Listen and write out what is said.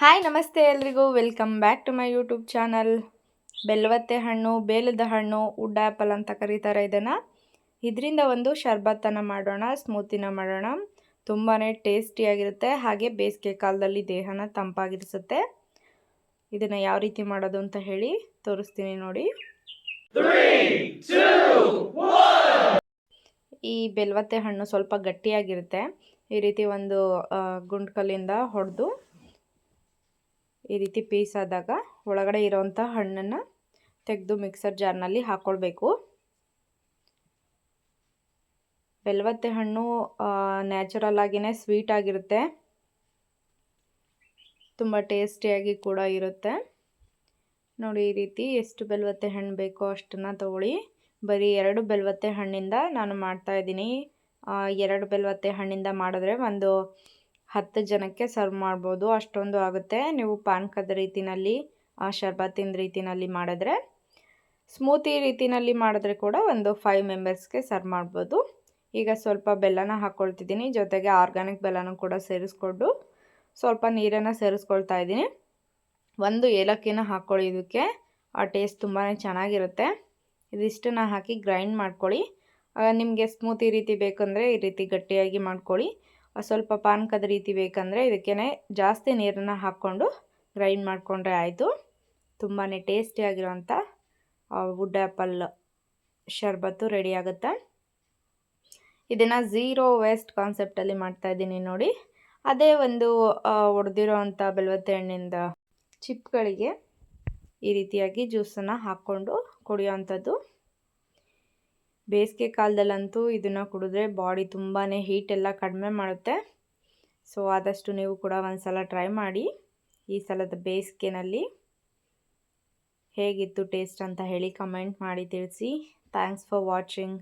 Hi ನಮಸ್ತೆ ಎಲ್ರಿಗೂ. Welcome back to my YouTube channel ಬೆಲ್ವತ್ತೆ ಹಣ್ಣು, ಬೇಲದ ಹಣ್ಣು ಉಡ್ ಆ್ಯಪಲ್ ಅಂತ ಕರೀತಾರೆ ಇದನ್ನು. ಇದರಿಂದ ಒಂದು ಶರ್ಬತ್ತನ್ನು ಮಾಡೋಣ, ಸ್ಮೂತಿನ ಮಾಡೋಣ. ತುಂಬಾ ಟೇಸ್ಟಿಯಾಗಿರುತ್ತೆ ಹಾಗೆ ಬೇಸಿಗೆ ಕಾಲದಲ್ಲಿ ದೇಹನ ತಂಪಾಗಿರಿಸುತ್ತೆ. ಇದನ್ನು ಯಾವ ರೀತಿ ಮಾಡೋದು ಅಂತ ಹೇಳಿ ತೋರಿಸ್ತೀನಿ ನೋಡಿ. ಈ ಬೆಲ್ವತ್ತೆ ಹಣ್ಣು ಸ್ವಲ್ಪ ಗಟ್ಟಿಯಾಗಿರುತ್ತೆ. ಈ ರೀತಿ ಒಂದು ಗುಂಡ್ಕಲ್ಲಿಂದ ಹೊಡೆದು ಈ ರೀತಿ ಪೀಸ್ ಆದಾಗ ಒಳಗಡೆ ಇರೋವಂಥ ಹಣ್ಣನ್ನು ತೆಗೆದು ಮಿಕ್ಸರ್ ಜಾರ್ನಲ್ಲಿ ಹಾಕ್ಕೊಳ್ಬೇಕು ಬೆಲ್ವತ್ತೆ ಹಣ್ಣು ನ್ಯಾಚುರಲ್ ಆಗಿನೇ ಸ್ವೀಟ್ ಆಗಿರುತ್ತೆ. ತುಂಬ ಟೇಸ್ಟಿಯಾಗಿ ಕೂಡ ಇರುತ್ತೆ. ನೋಡಿ ಈ ರೀತಿ ಎಷ್ಟು ಬೆಲ್ವತ್ತೆ ಹಣ್ಣು ಬೇಕೋ ಅಷ್ಟನ್ನು ತಗೊಳ್ಳಿ. ಬರೀ ಎರಡು ಬೆಲ್ವತ್ತೆ ಹಣ್ಣಿಂದ ನಾನು ಮಾಡ್ತಾಯಿದ್ದೀನಿ ಎರಡು ಬೆಲ್ವತ್ತೆ ಹಣ್ಣಿಂದ ಮಾಡಿದ್ರೆ ಒಂದು ಹತ್ತು ಜನಕ್ಕೆ ಸರ್ವ್ ಮಾಡ್ಬೋದು. ಅಷ್ಟೊಂದು ಆಗುತ್ತೆ. ನೀವು ಪಾನಕದ ರೀತಿನಲ್ಲಿ ಶರ್ಬತ್ತಿನ ರೀತಿನಲ್ಲಿ ಮಾಡಿದ್ರೆ, ಸ್ಮೂತಿ ರೀತಿನಲ್ಲಿ ಮಾಡಿದ್ರೆ ಕೂಡ ಒಂದು ಫೈವ್ ಮೆಂಬರ್ಸ್ಗೆ ಸರ್ವ್ ಮಾಡ್ಬೋದು. ಈಗ ಸ್ವಲ್ಪ ಬೆಲ್ಲನ ಹಾಕ್ಕೊಳ್ತಿದ್ದೀನಿ ಜೊತೆಗೆ ಆರ್ಗ್ಯಾನಿಕ್ ಬೆಲ್ಲನೂ ಕೂಡ ಸೇರಿಸ್ಕೊಂಡು ಸ್ವಲ್ಪ ನೀರನ್ನು ಸೇರಿಸ್ಕೊಳ್ತಾ ಇದ್ದೀನಿ. ಒಂದು ಏಲಕ್ಕಿನ ಹಾಕ್ಕೊಳ್ಳಿ ಇದಕ್ಕೆ ಆ ಟೇಸ್ಟ್ ತುಂಬಾ ಚೆನ್ನಾಗಿರುತ್ತೆ. ಇದಿಷ್ಟನ್ನು ಹಾಕಿ ಗ್ರೈಂಡ್ ಮಾಡ್ಕೊಳ್ಳಿ. ನಿಮಗೆ ಸ್ಮೂತಿ ರೀತಿ ಬೇಕಂದರೆ ಈ ರೀತಿ ಗಟ್ಟಿಯಾಗಿ ಮಾಡ್ಕೊಳ್ಳಿ. ಸ್ವಲ್ಪ ಪಾನಕದ ರೀತಿ ಬೇಕಂದರೆ ಇದಕ್ಕೇ ಜಾಸ್ತಿ ನೀರನ್ನು ಹಾಕ್ಕೊಂಡು ಗ್ರೈಂಡ್ ಮಾಡಿಕೊಂಡ್ರೆ ಆಯಿತು. ತುಂಬಾ ಟೇಸ್ಟಿಯಾಗಿರೋಂಥ ವುಡ್ ಆ್ಯಪಲ್ ಶರ್ಬತ್ತು ರೆಡಿ ಆಗುತ್ತೆ? ಇದನ್ನು ಝೀರೋ ವೇಸ್ಟ್ ಕಾನ್ಸೆಪ್ಟಲ್ಲಿ ಮಾಡ್ತಾಯಿದ್ದೀನಿ ನೋಡಿ. ಅದೇ ಒಂದು ಒಡೆದಿರೋ ಅಂಥ ಬೆಲ್ವತ್ತೆ ಹಣ್ಣಿಂದ ಚಿಪ್ಗಳಿಗೆ ಈ ರೀತಿಯಾಗಿ ಜ್ಯೂಸನ್ನು ಹಾಕ್ಕೊಂಡು ಕುಡಿಯೋವಂಥದ್ದು. ಬೇಸಿಗೆ ಕಾಲದಲ್ಲಂತೂ ಇದನ್ನು ಕುಡಿದ್ರೆ ಬಾಡಿ ತುಂಬಾ ಹೀಟೆಲ್ಲ ಕಡಿಮೆ ಮಾಡುತ್ತೆ. ಸೊ ಆದಷ್ಟು ನೀವು ಕೂಡ ಒಂದು ಸಲ ಟ್ರೈ ಮಾಡಿ ಈ ಸಲದ ಬೇಸಿಗೆನಲ್ಲಿ ಹೇಗಿತ್ತು ಟೇಸ್ಟ್ ಅಂತ ಹೇಳಿ ಕಮೆಂಟ್ ಮಾಡಿ ತಿಳಿಸಿ. Thanks for watching